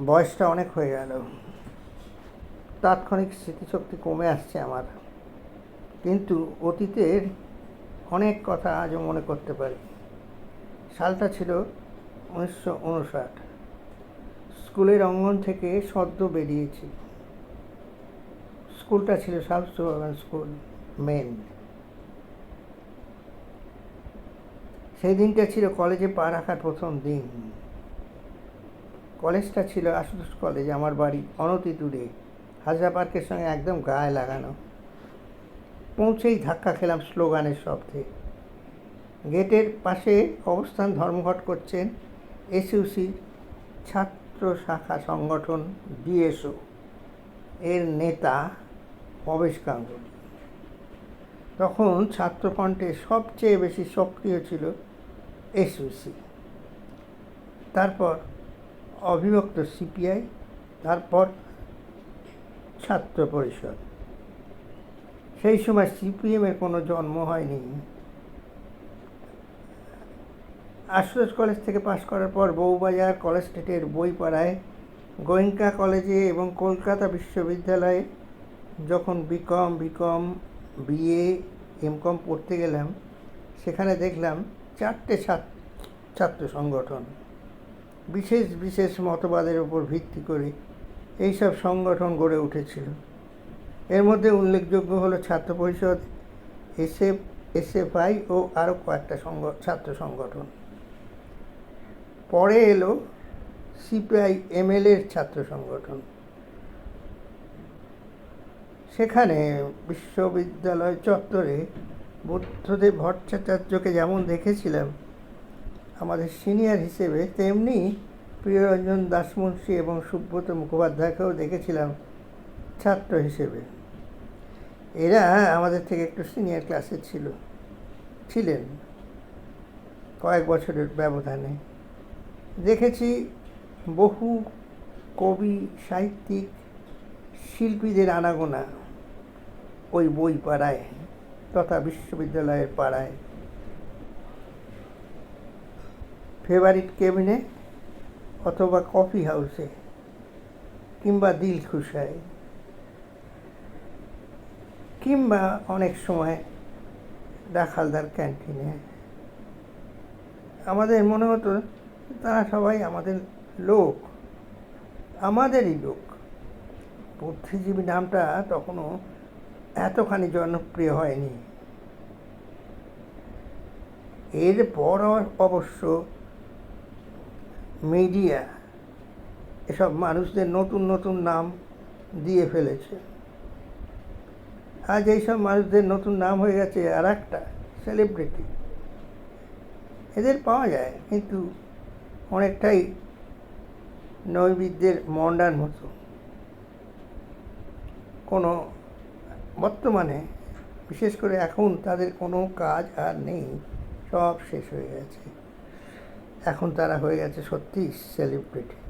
বয়সটা অনেক হয়ে গেল। তাৎক্ষণিক স্মৃতিশক্তি কমে আসছে আমার। কিন্তু অতীতের অনেক কথা আজও মনে করতে পারি। সালটা ছিল উনিশশো উনষাট। স্কুলের অঙ্গন থেকে সদ্য বেরিয়েছি। স্কুলটা ছিল সাউথ স্কুল মেন সেই দিনটা ছিল কলেজে পা রাখার প্রথম দিন। কলেজটা ছিল আশুতোষ কলেজ, আমার বাড়ি অনতি দূরে। হাজরা পার্কের সঙ্গে একদম গায়ে লাগানো। পৌঁছেই ধাক্কা খেলাম স্লোগানের শব্দে। গেটের পাশে অবস্থান ধর্মঘট করছেন এসইউসি ছাত্র শাখা সংগঠন ডিএসও এর নেতা ভবেশ গাঙ্গুলি তখন ছাত্রফ্রন্টে সবচেয়ে বেশি সক্রিয় ছিল এসইউসি। তারপর অবিভক্ত সিপিআই, তারপর ছাত্র পরিষদ। সেই সময় সিপিএমের কোনো জন্ম হয়নি। আশুতোষ কলেজ থেকে পাশ করার পর বউবাজার কলেজ স্ট্রিটের বইপাড়ায় গোয়েঙ্কা কলেজে এবং কলকাতা বিশ্ববিদ্যালয়ে যখন বিকম বিকম, বিএ, এমকম পড়তে গেলাম, সেখানে দেখলাম চারটে ছাত্র ছাত্র সংগঠন। বিশেষ বিশেষ মতবাদের উপর ভিত্তি করে এইসব সংগঠন গড়ে উঠেছিল। এর মধ্যে উল্লেখযোগ্য হলো ছাত্র পরিষদ, এসএফ, এসএফআই ও আরও কয়েকটা সংগ, ছাত্র সংগঠন। পরে এলো সিপিআই এমএলএর ছাত্র সংগঠন। সেখানে বিশ্ববিদ্যালয় চত্বরে বুদ্ধদেব ভট্টাচার্যকে যেমন দেখেছিলাম আমাদের সিনিয়র হিসেবে তেমনি প্রিয়রঞ্জন দাসমুন্সী এবং সুব্রত মুখোপাধ্যায়কেও দেখেছিলাম ছাত্র হিসেবে। এরা আমাদের থেকে একটু সিনিয়র ক্লাসে ছিল, ছিলেন কয়েক বছরের ব্যবধানে। দেখেছি বহু কবি, সাহিত্যিক, শিল্পীদের আনাগোনা ওই বই পাড়ায় তথা বিশ্ববিদ্যালয়ের পাড়ায়। ফেভারিট কেবিনে অথবা কফি হাউসে কিংবা দিল খুশায় কিংবা অনেক সময় রাখালদার ক্যান্টিনে আমাদের মনে হতো তারা সবাই আমাদের লোক, আমাদেরই লোক। বুদ্ধিজীবী নামটা তখনও এতখানি জনপ্রিয় হয়নি। এরপর অবশ্য মিডিয়া এসব মানুষদের নতুন নতুন নাম দিয়ে ফেলেছে। আজ এইসব মানুষদের নতুন নাম হয়ে গেছে আর একটা সেলিব্রিটি এদের পাওয়া যায়, কিন্তু অনেকটাই নৈবিদ্যের মন্ডার মতো। কোনো বর্তমানে, বিশেষ করে এখন তাদের কোনো কাজ আর নেই, সব শেষ হয়ে গেছে। এখন তারা হয়ে গেছে সত্যি সেলিব্রিটি